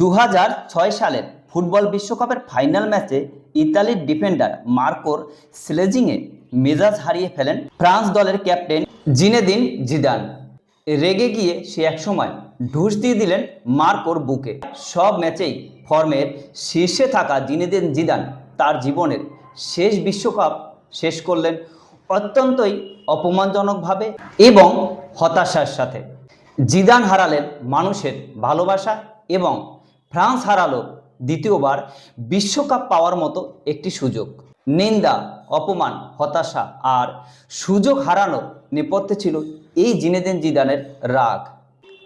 দু হাজার ছয় সালের ফুটবল বিশ্বকাপের ফাইনাল ম্যাচে ইতালির ডিফেন্ডার মার্কোর স্লেজিংয়ে মেজাজ হারিয়ে ফেলেন ফ্রান্স দলের ক্যাপ্টেন জিনেদিন জিদান। রেগে গিয়ে সে একসময় ঢুস দিয়ে দিলেন মার্কোর বুকে। সব ম্যাচেই ফর্মের শীর্ষে থাকা জিনেদিন জিদান তার জীবনের শেষ বিশ্বকাপ শেষ করলেন অত্যন্তই অপমানজনকভাবে এবং হতাশার সাথে। জিদান হারালেন মানুষের ভালোবাসা এবং ফ্রান্স হারালো দ্বিতীয়বার বিশ্বকাপ পাওয়ার মতো একটি সুযোগ। নিন্দা, অপমান, হতাশা আর সুযোগ হারানো নেপথ্যে ছিল এই জিনেদিন জিদানের রাগ।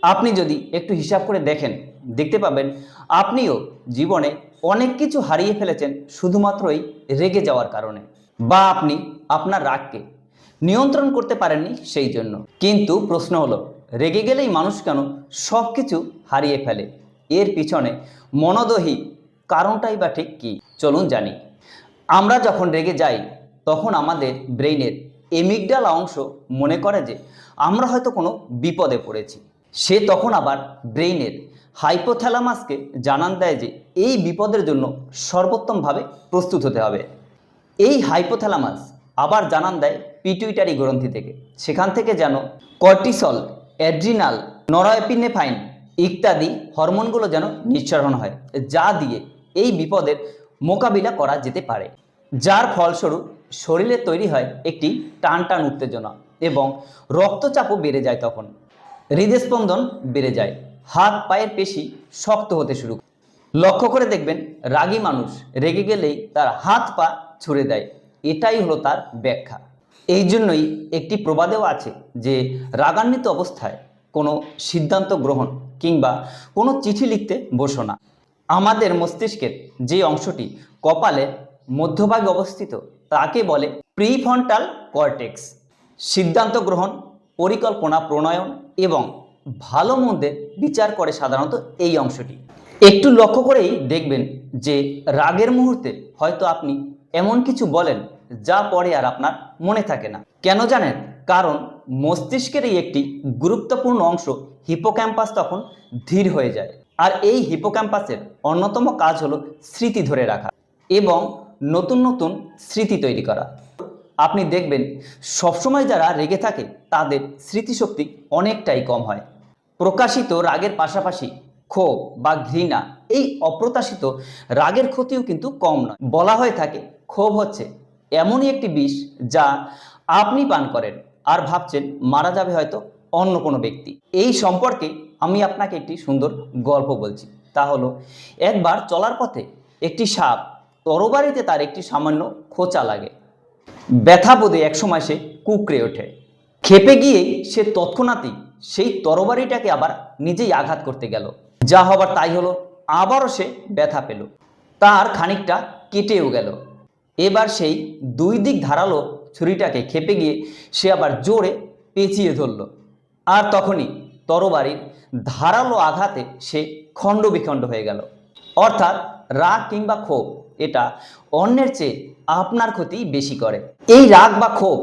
আপনি যদি একটু হিসাব করে দেখেন, দেখতে পাবেন আপনিও জীবনে অনেক কিছু হারিয়ে ফেলেছেন শুধুমাত্র শুধুমাত্রই রেগে যাওয়ার কারণে বা আপনি আপনার রাগকে নিয়ন্ত্রণ করতে পারেননি সেই জন্য। কিন্তু প্রশ্ন হলো, রেগে গেলেই মানুষ কেন সব কিছু হারিয়ে ফেলে? এর পিছনে মনোদহী কারণটাই বা ঠিক কী? চলুন জানি। আমরা যখন রেগে যাই, তখন আমাদের ব্রেইনের এমিগডালা অংশ মনে করে যে আমরা হয়তো কোনো বিপদে পড়েছি। সে তখন আবার ব্রেইনের হাইপোথ্যালামাসকে জানান দেয় যে এই বিপদের জন্য সর্বোত্তমভাবে প্রস্তুত হতে হবে। এই হাইপোথ্যালামাস আবার জানান দেয় পিটুইটারি গ্রন্থি থেকে। সেখান থেকে যেন কর্টিসল অ্যাড্রিনাল নরএপিনেফাইন ইত্যাদি হরমোনগুলো যেন নিঃসরণ হয়, যা দিয়ে এই বিপদের মোকাবিলা করা যেতে পারে। যার ফলস্বরূপ শরীরে তৈরি হয় একটি টান টান উত্তেজনা এবং রক্তচাপও বেড়ে যায় তখন। হৃদস্পন্দন বেড়ে যায়। হাত, পায়ের পেশি শক্ত হতে শুরু লক্ষ্য করে দেখবেন, রাগী মানুষ রেগে গেলেই তার হাত পা ছুড়ে দেয়। এটাই হলো তার ব্যাখ্যা। এই জন্যই একটি প্রবাদেও আছে যে, রাগান্বিত অবস্থায় কোনো সিদ্ধান্ত গ্রহণ কিংবা কোনো চিঠি লিখতে বসো না। আমাদের মস্তিষ্কের যে অংশটি কপালে মধ্যভাগে অবস্থিত, তাকে বলে প্রিফন্টাল কর্টেক্স। সিদ্ধান্ত গ্রহণ, পরিকল্পনা প্রণয়ন এবং ভালো মন্দের বিচার করে সাধারণত এই অংশটি। একটু লক্ষ্য করেই দেখবেন যে রাগের মুহূর্তে হয়তো আপনি এমন কিছু বলেন যা পরে আর আপনার মনে থাকে না। কেন জানেন? কারণ মস্তিষ্কের এই একটি গুরুত্বপূর্ণ অংশ হিপোক্যাম্পাস তখন ধীর হয়ে যায়। আর এই হিপোক্যাম্পাসের অন্যতম কাজ হলো স্মৃতি ধরে রাখা এবং নতুন নতুন স্মৃতি তৈরি করা। আপনি দেখবেন, সবসময় যারা রেগে থাকে, তাদের স্মৃতিশক্তি অনেকটাই কম হয়। প্রকাশিত রাগের পাশাপাশি ক্ষোভ বা ঘৃণা, এই অপ্রত্যাশিত রাগের ক্ষতিও কিন্তু কম নয়। বলা হয়ে থাকে, ক্ষোভ হচ্ছে এমনই একটি বিষ যা আপনি পান করেন। আর ভাবছেন মারা যাবে হয়তো অন্য কোনো ব্যক্তি। এই সম্পর্কে আমি আপনাকে একটি সুন্দর গল্প বলছি। তা হলো, একবার চলার পথে একটি সাপ তরবারিতে তার একটি সামান্য খোঁচা লাগে। ব্যথা বোধে একসময় সে কুকড়ে ওঠে। খেপে গিয়ে সে তৎক্ষণাৎই সেই তরবারিটাকে আবার নিজেই আঘাত করতে গেল। যা হবার তাই হলো, আবারও সে ব্যথা পেল। তার খানিকটা কেটেও গেল। এবার সেই দুই দিক ধারালো ছুরিটাকে খেপে গিয়ে সে আবার জোরে পেঁচিয়ে ধরল। আর তখনই তরবারির ধারালো আঘাতে সে খণ্ড বিখণ্ড হয়ে গেল। অর্থাৎ রাগ কিংবা ক্ষোভ, এটা অন্যের চেয়ে আপনার ক্ষতি বেশি করে। এই রাগ বা ক্ষোভ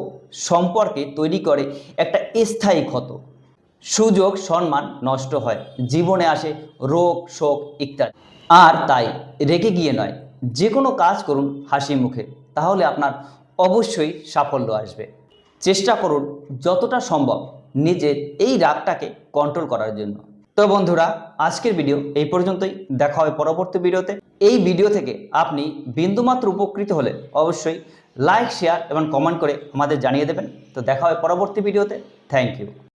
সম্পর্কে তৈরি করে একটা স্থায়ী ক্ষত। সুযোগ, সম্মান নষ্ট হয়, জীবনে আসে রোগ, শোক ইত্যাদি। আর তাই রেগে গিয়ে নয়, যে কোনো কাজ করুন হাসি মুখে, তাহলে আপনার অবশ্যই সাফল্য আসবে। চেষ্টা করুন যতটা সম্ভব নিজের এই রাগটাকে কন্ট্রোল করার জন্য। তো বন্ধুরা, আজকের ভিডিও এই পর্যন্তই। দেখা হয় পরবর্তী ভিডিওতে এই ভিডিও থেকে আপনি বিন্দুমাত্র উপকৃত হলে অবশ্যই লাইক শেয়ার এবং কমেন্ট করে আমাদের জানিয়ে দেবেন। তো দেখা হয় পরবর্তী ভিডিওতে থ্যাংক ইউ